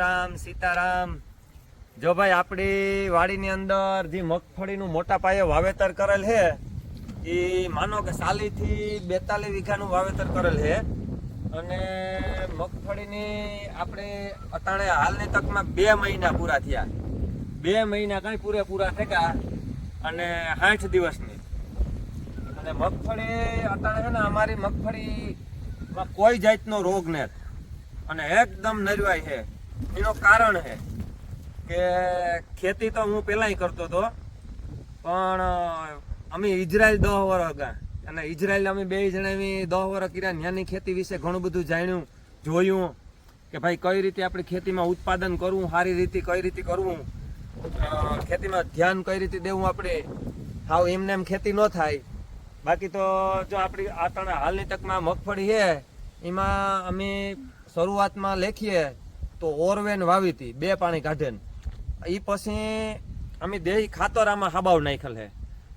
રામ સીતારામ. જો ભાઈ આપણી વાડીની અંદર જે મગફળીનું મોટા પાયે વાવેતર કરેલ છે, એ માનો કે સાલીથી બેતાલીસ વીઘાનું વાવેતર કરેલ છે. અને મગફળીની આપણે અટાણે હાલની તકમાં બે મહિના પૂરા થયા. બે મહિના કાંઈ પૂરેપૂરા થયા અને સાઠ દિવસની. અને મગફળી અત્યારે છે ને અમારી મગફળીમાં કોઈ જાતનો રોગ નથી. અને એકદમ નરવાય છે. એનું કારણ છે કે ખેતી તો હું પહેલાંય કરતો હતો, પણ અમે ઇઝરાયલ દહ વર્ષ ગયા અને ઇઝરાયલ અમે બે જણા અમે દહ વર્ષ કર્યા. ત્યાંની ખેતી વિશે ઘણું બધું જાણ્યું, જોયું કે ભાઈ કઈ રીતે આપણે ખેતીમાં ઉત્પાદન કરવું, સારી રીતે કઈ રીતે કરવું. ખેતીમાં ધ્યાન કઈ રીતે દેવું આપણે? હાવ એમને એમ ખેતી ન થાય. બાકી તો જો આપણી આ ત્રણ હાલની તકમાં મગફળી છે, એમાં અમે શરૂઆતમાં લેખીએ તો ઓરવેન વાવી હતી, બે પાણી કાઢે એ પછી અમે દેહી ખાતર આમાં હાબાવ નાખેલ છે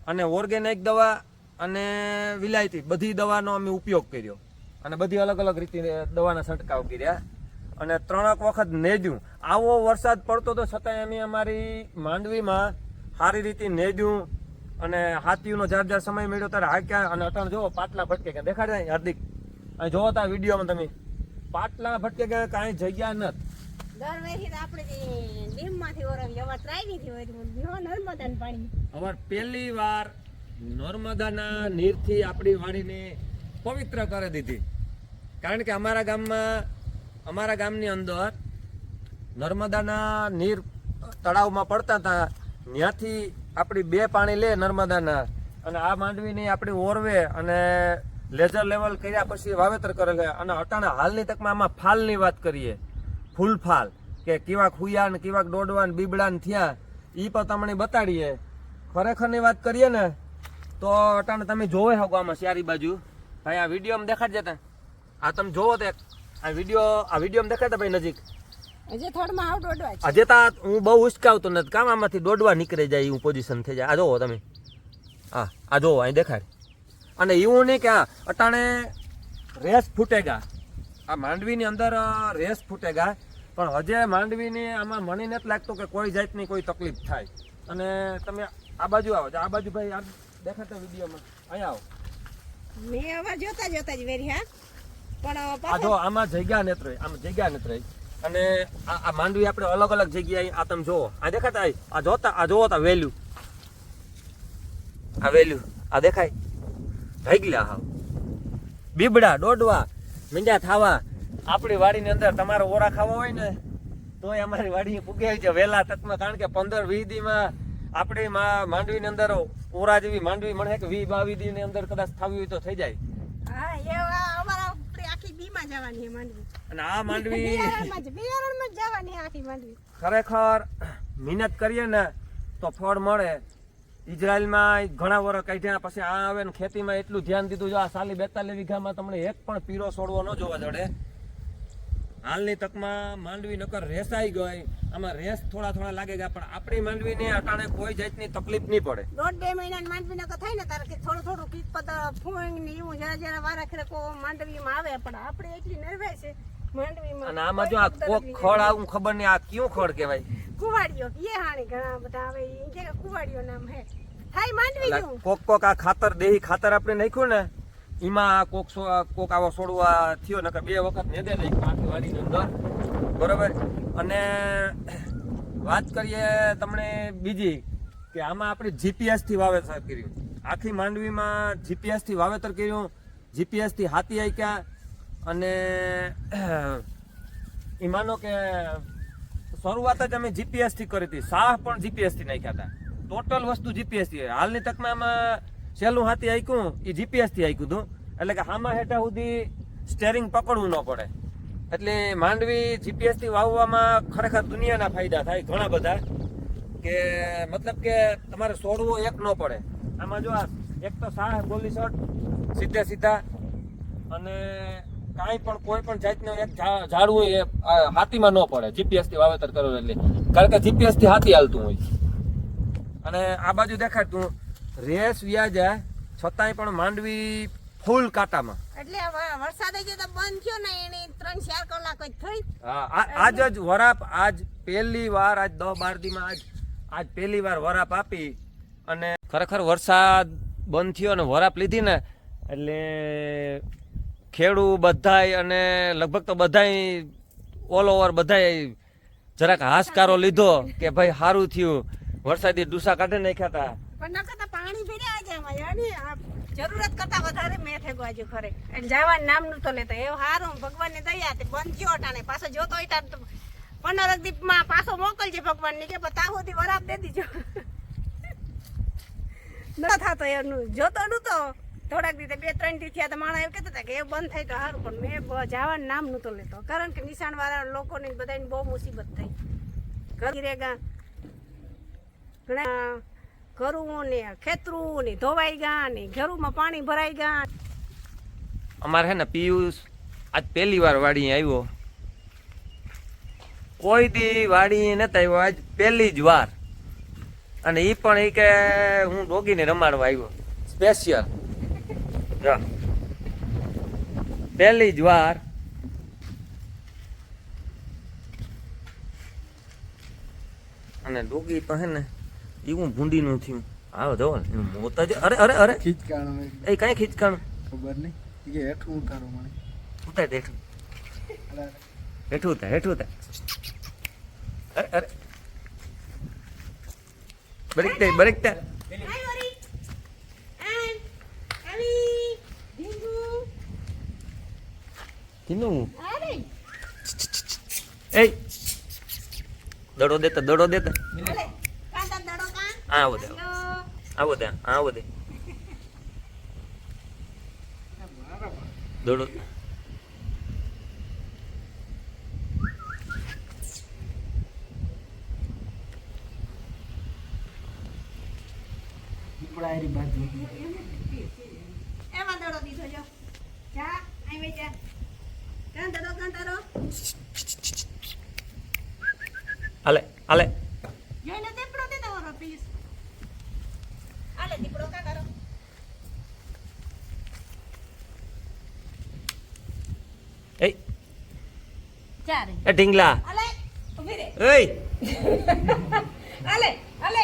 અને ઓર્ગેનિક દવા અને વિલાયતી, બધી દવાનો અમે ઉપયોગ કર્યો. અને બધી અલગ અલગ રીતે દવાના છંટકાવ કર્યા. અને ત્રણેક વખત નેજ્યું આવો વરસાદ પડતો તો છતાંય અમે અમારી માંડવીમાં સારી રીતે નેજ્યું અને હાથીનો જાર જાર સમય મળ્યો ત્યારે હાક્યા અને અટણ જોવો પાટલા ભટકે કે દેખાડે હાર્દિક. અહીં જોવો તા વિડીયોમાં તમે. પાટલા ભટકે કે કાંઈ જગ્યા નથી. દર પહેલી વાર નર્મદાના નીરથી આપણી વાડીને પવિત્ર કરી દીધી. કારણ કે અમારા ગામમાં, અમારા ગામની અંદર નર્મદાના નીર તળાવમાં પડતા હતા. ત્યાંથી આપણી બે પાણી લે નર્મદાના. અને આ માંડવીની આપણી ઓરવે અને લેઝર લેવલ કર્યા પછી વાવેતર કરેલ. અને અટાણા હાલની તકમાં આમાં ફાલની વાત કરીએ. ફૂલ ફાલ કે કેવા ખુયા ને કેવા દોડવા ને બીબડા ને થયા એ પણ તમને બતાડીએ. ખરેખરની વાત કરીએ ને તો અટાણે તમે જોવે શકો આમાં ચારી બાજુ. ભાઈ આ વિડીયોમાં દેખાડ જતા આ તમે જોવો તે આ વીડિયો આ વિડીયોમાં દેખાડતા ભાઈ નજીક. હજી થોડમાં તા હું બહુ ઉચકાવતો નથી. કામ આમાંથી દોડવા નીકળી જાય એવું પોઝિશન થઈ જાય. આ જોવો તમે. હા આ જોવો અહીં દેખાડ. અને એવું નહીં કે આ અટાણે રેસ ફૂટેગા. આ માંડવીની અંદર રેસ રેસ ફૂટેગા પણ હજે માંડવીની આમાં મને નથી લાગતું કે કોઈ જાતની કોઈ તકલીફ થાય. અને તમે આ બાજુ આવો. આ બાજુ ભાઈ આ દેખાતા વિડીયોમાં. અહીંયા આવો. મેં હવે જોતા જોતા જ વેરી હા? પણ આ જો આમાં જગ્યા નથી રહી. આમાં જગ્યા નથી રહી. અને આ માંડવી આપણે અલગ અલગ જગ્યાએ આ તમે જોવો આ દેખાતા આ આ જોતા આ જોવો તા વેલ્યુ. આ વેલ્યુ. આ દેખાય? ઢગલા હાવ. બીબડા દોડવા. મીંડા થાવા. આપણી વાડીની અંદર તમારે ઓરા ખાવા હોય ને તોય અમારી વાડી પૂગે છે વહેલા તકમાં કારણ કે પંદર વીસ દીમાં આપણી મા- માંડવીની અંદર ઓરા જેવી માંડવી મળે કે વી બાવી દીની અંદર કદાચ થાવી હોય તો થઈ જાય. હા એ આ અમારા આપણી આખી બીમાં જવાની છે માંડવી. અને આ માંડવી. ખરેખર મહેનત કરીએ ને તો ફળ મળે. ઇઝરાયલમાં ઘણા વર કાઢ્યા પછી આ આવે ને ખેતીમાં એટલું ધ્યાન દીધું જો આ સાલી બેતાલીસ વીઘામાં તમને એક પણ પીરો છોડવો ન જોવા જડે. હાલની તકમાં માંડવી નકર રેસાઈ ગઈ. આમાં રેસ થોડા થોડા લાગે ગયા પણ આપણી માંડવીને અટાણે કોઈ જાતની તકલીફ નહીં પડે. દોઢ બે મહિના માંડવી નકર થાય ને તારે કે થોડું થોડું કીટ પતર ફૂંગ ને એવું જરા જરા વારા ખરે કો માંડવીમાં આવે પણ આપણે એટલી નર્વે છે. માંડવીમાં અને આમાં જો આ કોક ખડ આવું ખબર નહીં આ કયું ખડ કહેવાય? કુવાડીઓ એ હાણી ઘણા બધા આવે કે કુવાડીઓ નામ હે. થાય માંડવી જેવું કોક કોક આ ખાતર દેહી ખાતર આપણે નાખ્યું ને એમાં આ કોક કોક આવો છોડવા થયો નકર બે વખત નેદે નાખ્યું આખી વાડીની અંદર. બરોબર? અને વાત કરીએ તમને બીજી કે આમાં આપણે જીપીએસથી વાવેતર કર્યું. આખી માંડવીમાં જીપીએસથી વાવેતર કર્યું. જીપીએસથી હાથી આક્યા અને એ માનો કે શરૂઆત જ અમે જીપીએસથી કરી હતી. સાહ પણ જીપીએસથી નાખ્યા હતા. ટોટલ વસ્તુ જીપીએસથી. હાલની તકમાં આમાં સહેલું હાથી આક્યું એ જીપીએસથી આક્યું હતું. એટલે કે આમાં હેઠા સુધી સ્ટેરિંગ પકડવું ન પડે. એટલે માંડવી જીપીએસથી વાવવામાં ખરેખર દુનિયાના ફાયદા થાય ઘણા બધા કે મતલબ કે તમારે છોડવો એક ન પડે. આમાં જો આ, એક તો સાહ બોલી શોટ, સીધે સીધા અને કાંઈ પણ કોઈ પણ જાતનું એક ઝાડવું એ હાથીમાં ન પડે. જીપીએસથી વાવેતર કરવું એટલે. કારણ કે જીપીએસથી હાથી હાલતું હોય અને આ બાજુ દેખાડતું. રેસ વ્યાજ છતાંય પણ માંડવી ફૂલ કાંટામાં. એટલે વરસાદ જે તો બંધ થયો ને એને ત્રણ ચાર કલાક જ થઈ. હા આજ જ વરાપ આજ પહેલી વાર આજ દસ બાર દીમાં આજ આજ પહેલી વાર વરાપ આપી અને ખરેખર વરસાદ બંધ થયો અને વરાપ લીધી ને એટલે ખેડૂ બધાય અને લગભગ તો બધાય ઓલ ઓવર બધાય જરાક હાશકારો લીધો કે ભાઈ સારું થયું. વરસાદી ડૂસા કાઢી નાખ્યા હતા પણ નકર પાણી ભર્યા છે એમાં જરૂરત કરતા વધારે મેં થેગો આજે ખરે એટલે જવાનું નામનું તો લેતો. એવું સારું ભગવાનની દયા બંધ થયો અટાણે પાછો જોતો હોય તાર તો પંદર દીપમાં પાછો મોકલજે ભગવાનની કે તા સુધી વરાપ દે દીજો. ન થતો એનું. જોતો નતો થોડાક રીતે બે, ત્રણ દી થયા તો માણસ એમ કહેતા હતા કે એ બંધ થાય તો સારું, પણ મેં જવાનું નામ નહોતો લેતો. કારણ કે નિશાન વાળા લોકોને બધાને બહુ મુસીબત થઈ. ઘર રેગા ઘણા ઘરું ને ખેતરું ને ધોવાઈ ગયા ને ઘરુંમાં પાણી ભરાઈ ગયા અમારે હે ને પિયુષ આજ પહેલી વાર વાડી આવ્યો. કોઈ દી વાડી નતા આવ્યો, આજ પહેલી જ વાર. અને એ પણ એ કે હું ડોગીને રમાડવા આવ્યો. સ્પેશિયલ પહેલી જ વાર અને ડોગી તો હે ને એવું ભૂંડીનું થયું. આવો જો ને મોત જ અરે અરે અરે. ખીચકાણ એ કઈ ખીચકાણ? ખબર નહીં. કે હેઠું ઉતારો મને. ઉતાર હેઠું. હેઠું ઉતાર હેઠું ઉતાર. અરે અરે. બરીક તે બરીક તે હાય વરી આન આવી ઢીંગુ કીનું અરે. એ દડો દેતા દડો દેતા ભલે કાંતા દડો કાં? આવો દે. આવો દે આવો દે. દડો. પીપળા બાજુ. એમાં દડો દીધો જો. જા અહીં વે જા કાં દડો કાં તારો હાલે હાલે જોઈને દીપડો દે તમારો પીસ આલે દીપડો કાં તારો એ ચારે એ ઢીંગલા આલે ઊભી રે એય આલે આલે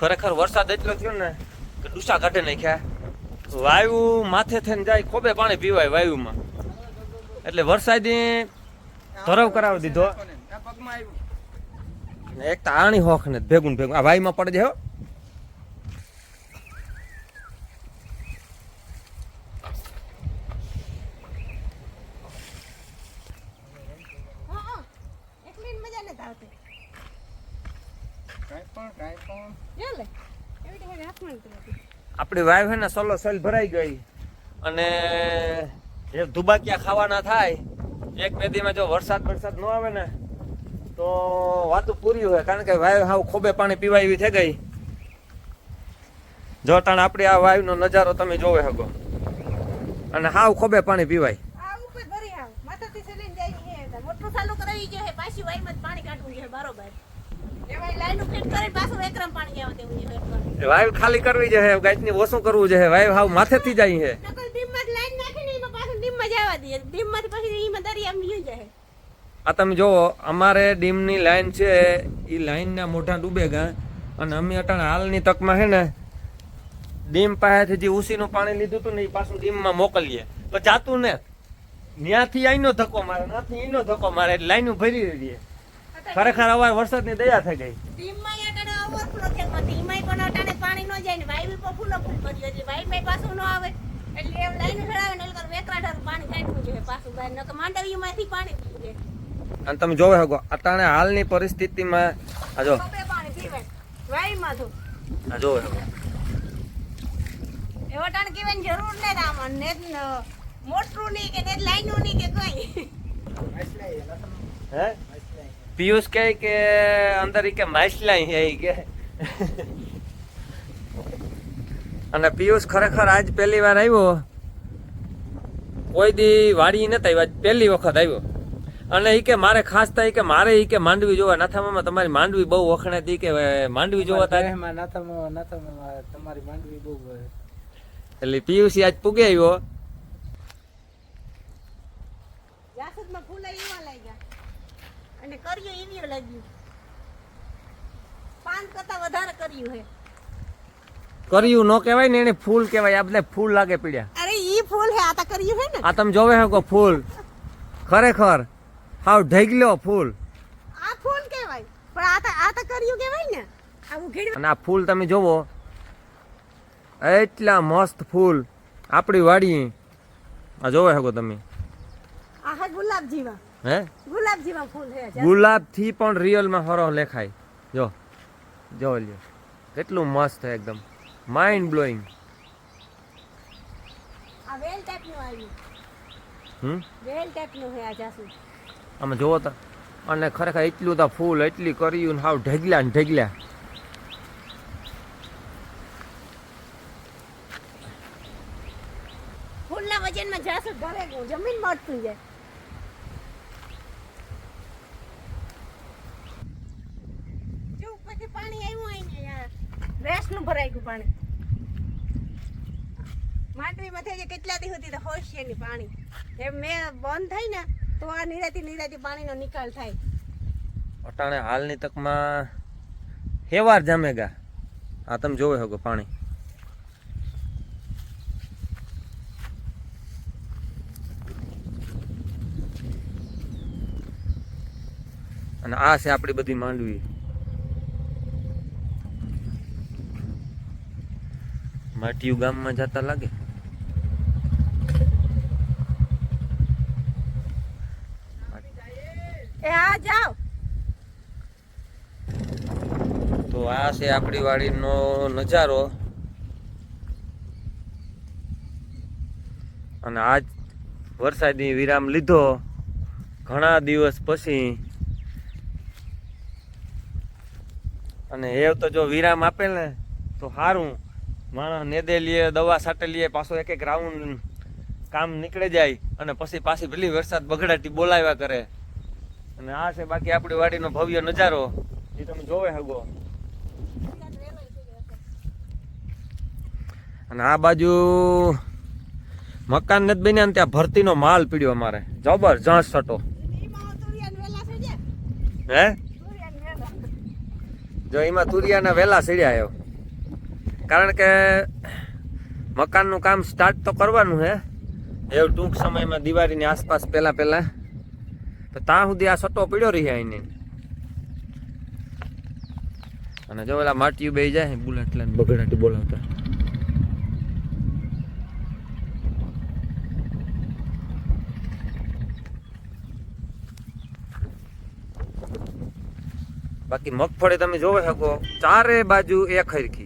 ખરેખર વરસાદ એટલો થયો ને કે ડૂસા કાઢી નાખ્યા. વાયુ માથે થઈને જાય ખોબે પાણી પીવાય વાયુમાં. એટલે વરસાદી ધરવ કરાવી દીધો. એક તો આણી હોખ ને ભેગું ભેગું. આ વાયુમાં પડે હો હા. હા એકલી મજા નથી આવતી કાંઈ પણ કાંઈ પણ. લે. એવી રીતે નથી. આપણી વાઈફ છે ને સોલો સોલ ભરાઈ ગઈ. અને જે ધુબાકિયા ખાવાના થાય, એક નદીમાં જો વરસાદ વરસાદ ન આવે ને, તો વાતું પૂરી હોય, કારણ કે વાયુ હાવ ખોબે પાણી પીવા એવી થઈ ગઈ. જો તાણ આપણી આ વાયુનો નજારો તમે જોવે શકો અને હાવ ખોબે પાણી પીવાય. બરોબર. વાયુ ખાલી કરવી છે ની ઓછું કરવું છે વાઈવ હાવ માથેથી જાય છે દઈએ આ તમે જો અમારે ડીમની લાઈન છે એ લાઈનના મોઢા ડૂબે ગયા અને અમે અટાણે હાલની તકમાં છે ને ડીમ પાસેથી જે ઉસીનું પાણી લીધું હતું ને એ પાછું ડીમમાં મોકલીએ. તો જાતું ને ત્યાંથી આઈનો ધક્કો મારે ત્યાંથી એનો ધક્કો મારે એટલે લાઈનું ભરી રહીએ. ખરેખર અવાર વરસાદની દયા થઈ ગઈ. પણ અટાણે પાણી નો જાય ને વાયુ પર ફૂલો ફૂલ કર્યું એટલે પાછું ન આવે. એટલે એમ લાઈન ચડાવે ને એટલે પાણી કાઢવું જોઈએ પાછું બહાર. નકર માંડવીમાંથી પાણી પીવું અને તમે જોવે શકો અટાણે હાલની પરિસ્થિતિમાં આ જો. પાણી પીવે. વાયુમાં તો. આ જોવે એવો ટાણ જરૂર નહીં આમાં. ને મોટરું નહીં કે ને લાઈનું નહીં કે કઈ. હે? પિયુષ કહે કે અંદર ઈ કે માછલા છે એ કે. અને પિયુષ ખરેખર આજ પહેલી વાર આવ્યો. કોઈ દી વાડી નતા આવ્યો આજ પહેલી વખત આવ્યો. અને એ કે મારે ખાસ થાય કે મારે એ કે માંડવી જોવા નાથામાં તમારી માંડવી બહુ વખણે હતી કે માંડવી જોવા તારે તમારી માંડવી બહુ. એટલે પિયુષી આજ પૂગે આવ્યો જાસૂદમાં ફૂલ એવા લાગ્યા અને કર્યું એવી લાગ્યું. પાન કરતા વધારે કર્યું હે. કર્યું નો કહેવાય ને એને ફૂલ કહેવાય. આ બધા ફૂલ લાગે પીડ્યા. અરે ઈ ફૂલ હે આ તો કર્યું હે ને. આ તમે જોવે હકો ફૂલ? ખરેખર. હાવ ઢગલો ફૂલ. આ ફૂલ કહેવાય. પણ આ તો આ તો કર્યું કહેવાય ને. આ ઉઘેડ અને આ ફૂલ તમે જોવો. એટલા મસ્ત ફૂલ. આપણી વાડી આ જોવે હકો તમે. આ હે ગુલાબ જેવા હે? ગુલાબ જેવા ફૂલ છે. ગુલાબથી પણ રિયલમાં હરો લેખાય જો જો લ્યો. કેટલું મસ્ત છે એકદમ. માઇન્ડ બ્લોઈંગ આ વેલ ટાઈપનું આવ્યું. હમ? વેલ ટાઈપનું હે આ જાસુ આમાં જોવો તો. અને ખરેખર એટલું તો ફૂલ એટલી કર્યું ને હાવ ઢગલ્યા ને ઢગલ્યા ફૂલના વજનમાં જાસુ ઘરે જમીન મળતું જાય જો ઉપરથી પાણી આવ્યું હોય ને યાર રેસનું ભરાઈ ગયું પાણી. માંડવીમાં થઈ કેટલા દી સુધી તો હોશે નહીં પાણી. એ મેં બંધ થાય ને, તો આ નિરાતી નિરાતી પાણીનો નિકાલ થાય. અટાણે હાલની તકમાં હેવાર જામેગા આ તમે જોવે હકો પાણી. અને આ છે આપણી બધી માંડવી. માટીયું ગામમાં જતા લાગે. તો આ છે આપણી વાડીનો નજારો. અને આજ વરસાદની વિરામ લીધો. ઘણા દિવસ પછી. અને એ તો જો વિરામ આપે ને તો સારું માણસ નેદે લઈએ દવા સાટે લઈએ પાછો એક એક રાઉન્ડ કામ નીકળી જાય અને પછી પાછી પેલી વરસાદ બગડાટી બોલાવ્યા કરે. અને આ છે બાકી આપણી વાડીનો ભવ્ય નજારો. એ તમે જોવે હગો. અને આ બાજુ મકાન નથી બન્યા ત્યાં ભરતીનો માલ પીડ્યો અમારે. જબરજસ્ત હતો હે? જો એમાં તુરિયાના વેલા સીડ્યા આવ્યો કારણ કે મકાનનું કામ સ્ટાર્ટ તો કરવાનું છે એવું ટૂંક સમયમાં દિવાળીની આસપાસ પહેલા પહેલા. તો ત્યાં સુધી આ સટો પીડ્યો રહી એને અને જો પેલા માટીયું બે જાય બુલેટ લઈને બગડાટી બોલાવતા. બાકી મગફળી તમે જોઈ શકો ચારે બાજુ એક હરખી.